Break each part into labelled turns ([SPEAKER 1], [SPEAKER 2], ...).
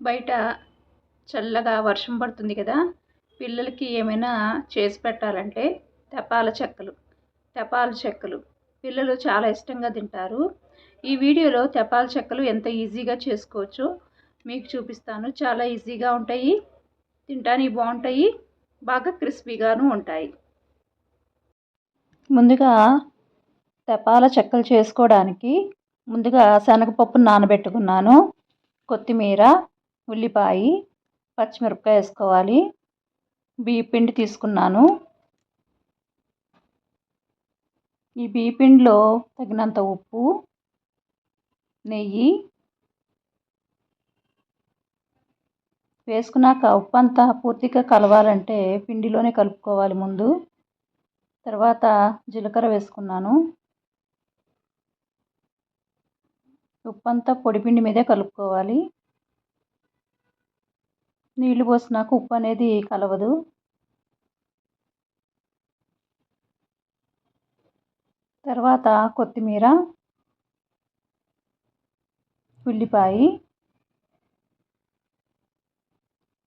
[SPEAKER 1] బయట చల్లగా వర్షం పడుతుంది కదా పిల్లలకి ఏమైనా చేసి పెట్టాలంటే తెపాల చెక్కలు తెపాల చెక్కలు. పిల్లలు చాలా ఇష్టంగా తింటారు. ఈ వీడియోలో తెపాల చెక్కలు ఎంత ఈజీగా చేసుకోవచ్చో మీకు చూపిస్తాను. చాలా ఈజీగా ఉంటాయి తింటానికి బాగుంటాయి బాగా క్రిస్పీగాను ఉంటాయి. ముందుగా తెపాల చెక్కలు చేసుకోవడానికి ముందుగా శనగపప్పు నానబెట్టుకున్నాను కొత్తిమీర ఉల్లిపాయ పచ్చిమిరపకాయ వేసుకోవాలి. బియ్య పిండి తీసుకున్నాను. ఈ బియ్య పిండిలో తగినంత ఉప్పు నెయ్యి వేసుకున్నాక ఉప్పు అంతా పూర్తిగా కలవాలంటే పిండిలోనే కలుపుకోవాలి ముందు. తర్వాత జీలకర్ర వేసుకున్నాను. ఉప్పు అంతా పొడిపిండి మీదే కలుపుకోవాలి. నీళ్ళు పోసినాక ఉప్పు అనేది కలవదు. తర్వాత కొత్తిమీర ఉల్లిపాయ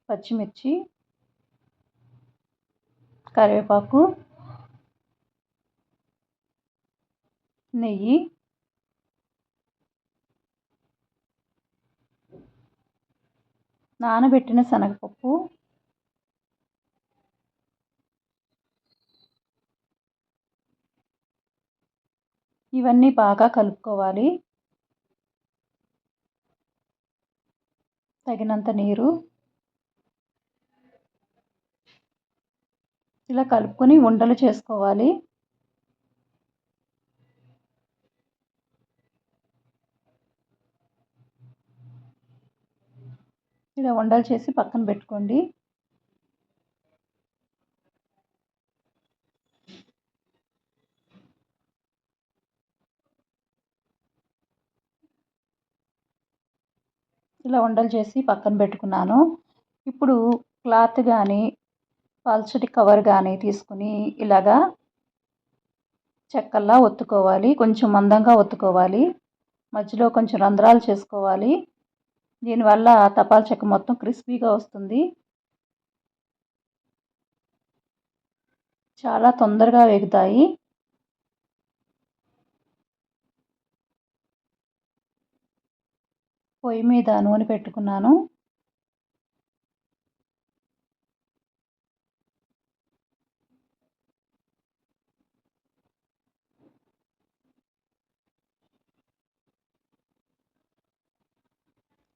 [SPEAKER 1] పచ్చిమిర్చి కరివేపాకు నెయ్యి నానబెట్టిన శనగపప్పు. ఇవన్నీ బాగా కలుపుకోవాలి. తగినంత నీరు. ఇలా కలుపుకొని ఉండలు చేసుకోవాలి. ఇలా వండలు చేసి పక్కన పెట్టుకోండి. ఇలా వండలు చేసి పక్కన పెట్టుకున్నాను. ఇప్పుడు క్లాత్ కానీ పల్చటి కవర్ కానీ తీసుకుని ఇలాగా చెక్కల్లా ఒత్తుకోవాలి. కొంచెం మందంగా ఒత్తుకోవాలి. మధ్యలో కొంచెం రంధ్రాలు చేసుకోవాలి. దీనివల్ల తపాల చెక్క మొత్తం క్రిస్పీగా వస్తుంది. చాలా తొందరగా వేగుతాయి. పొయ్యి మీద నూనె పెట్టుకున్నాను.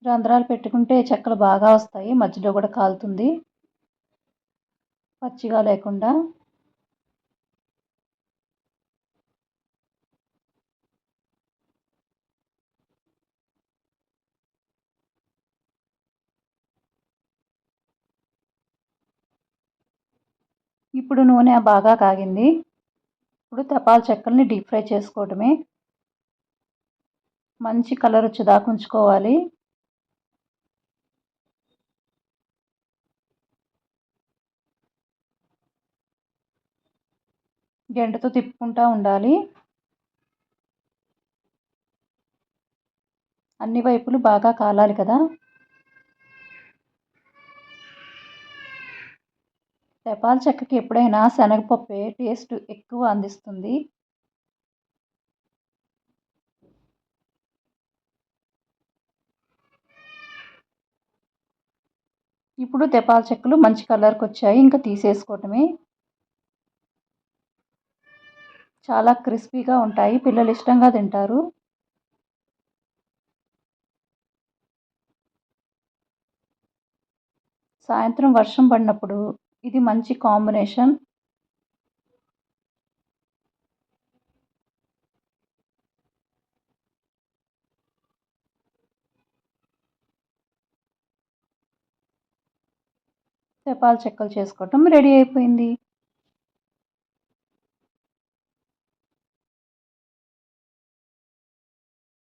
[SPEAKER 1] రంధ్రాలు పెట్టుకుంటే చెక్కలు బాగా వస్తాయి. మధ్యలో కూడా కాలుతుంది. పచ్చిగా లేకుండా. ఇప్పుడు నూనె బాగా కాగింది. ఇప్పుడు తపాల చెక్కల్ని డీప్ ఫ్రై చేసుకోవడమే. మంచి కలర్ వచ్చేదాకా ఉంచుకోవాలి. గంటతో తిప్పుకుంటూ ఉండాలి. అన్ని వైపులు బాగా కాలాలి కదా. తెపాల చెక్కకి ఎప్పుడైనా శనగపప్పే టేస్ట్ ఎక్కువ అందిస్తుంది. ఇప్పుడు తెపాల చెక్కలు మంచి కలర్కి వచ్చాయి ఇంకా తీసేసుకోవటమే. చాలా క్రిస్పీగా ఉంటాయి. పిల్లలు ఇష్టంగా తింటారు. సాయంత్రం వర్షం పడినప్పుడు ఇది మంచి కాంబినేషన్. తెపాల చెక్కలు చేసుకోవటం రెడీ అయిపోయింది.